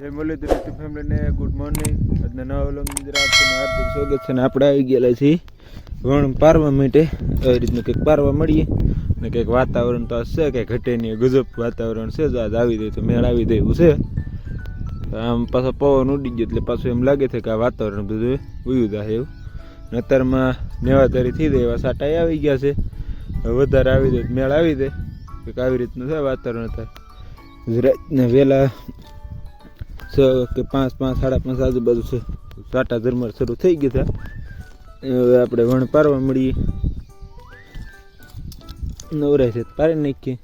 જય મુરલીધર યુટ્યુબ ફેમિલીને good morning. આજના નવા વ્લોગની અંદર આપનું હાર્દિક સ્વાગત છે ને આપણે આવી ગયેલા છીએ વણ પારવા માટે. આવી રીતનું કંઈક પારવા મળીએ. ને કંઈક વાતાવરણ તો છે કંઈક નહીં, ગજબ વાતાવરણ છે. જો આજ આવી દઈએ તો મેળ આવી એવું છે. આમ પાછો પવન ઉડી ગયો એટલે પાછું એમ લાગે છે કે આ વાતાવરણ બધું ઉયું થાય એવું. અત્યારમાં નેવાધારી થઈ જાય એવા સાટાઈ આવી ગયા છે. વધારે આવી દે મેળ આવી દે કંઈક આવી રીતનું છે વાતાવરણ અત્યારે. રાતના વહેલા છ કે પાંચ પાંચ, સાડા પાંચ આજુબાજુ છે. સાટા ઝરમર શરૂ થઈ ગયા હતા હવે આપણે વણ પારવા મળીએ. નવરાય છે, પારી નાખીએ.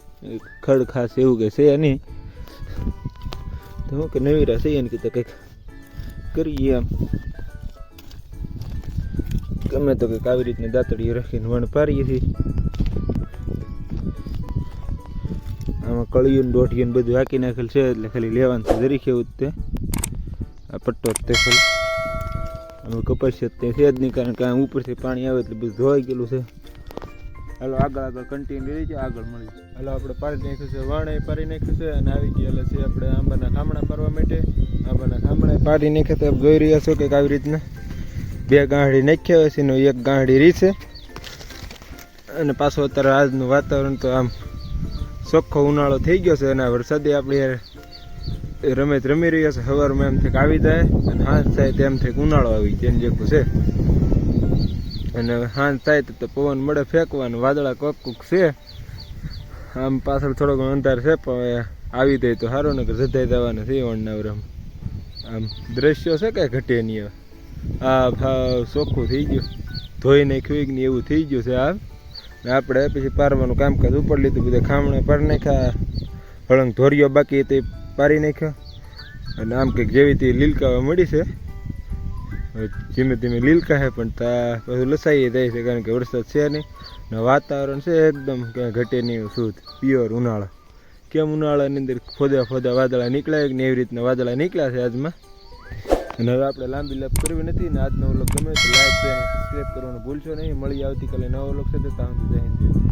ખડ ખાસ એવું કે છે નહીં. તો હું કે નવીરા છે એને કીધું કંઈક કરીએ આમ. ગમે તો કંઈક આવી રીતના દાંતડીઓ રાખીને વણ પારીએ છીએ. કળિયું દોઢિયું બધું હાકી નાખેલ છે એટલે ખાલી લેવાનું છે જરીક એવું તે આ પટ્ટો તે ખાલી. આમાં છે તે છે જ નહીં કારણ કે આ ઉપરથી પાણી આવે એટલે બધું ધોવાઈ ગયેલું છે. હાલો, આગળ આગળ કન્ટિન્યુ રહી જાય, આગળ મળી હાલો, આપણે પાડી નાખ્યું છે વાણે પાડી નાખ્યું છે અને આવી ગયેલા છે આપણે આંબાના ખામણા પાડવા માટે. આંબાના ખામણા પાડી નાખ્યા તો જોઈ રહ્યા છો કે આવી રીતના બે ગાંઠડી નાખ્યા હોય છે એક ગાંહડી રીસે અને પાછો અત્યારે આજનું વાતાવરણ તો આમ ચોખ્ખો ઉનાળો થઈ ગયો છે અને વરસાદે આપણે રમેત રમી રહ્યા છે સવારમાં એમ થાય આવી જાય અને હાંજ થાય તેમ થાય ઉનાળો આવી જેમ જેવું છે. અને હાંજ થાય તો પવન મળે ફેંકવાનું, વાદળા કોક કોક છે. આમ પાછળ થોડો ઘણો અંધાર છે, પણ આવી જાય તો સારું ને કે જધાઈ જવાના છે વણનાવરમ આમ દ્રશ્યો છે કાંઈ ઘટે નહીં આ ભાવ ચોખ્ખું થઈ ગયું. ધોઈ નાખ્યું ને એવું થઈ ગયું છે આ આપણે પછી પારવાનું કામકાજ ઉપર લીધું, બધા ખામણે પાર નાખ્યા. હળંગ ધોરિયો બાકી તે પારી નાખ્યો. અને આમ કંઈક જેવી તે લીલકાવા મળી છે. ધીમે ધીમે લીલકા છે પણ તા પાછું લસાઈ જાય છે, કારણ કે વરસાદ છે નહીં. વાતાવરણ છે એકદમ ક્યાં ઘટે નહીં શુદ્ધ પ્યોર ઉનાળા. કેમ ઉનાળાની અંદર ફોદા ફોદા વાદળા નીકળ્યા ને એવી રીતના વાદળા નીકળ્યા છે આજમાં. અને હવે આપણે લાંબી લાભ કરવી નથી ને આજનો વ્લોગ ગમે તો લાઈક અને સબસ્ક્રાઈબ કરવાનું ભૂલશો નહીં મળી આવતીકાલે નવો લોક સાથે ત્યાં સુધી જય હિન્દ.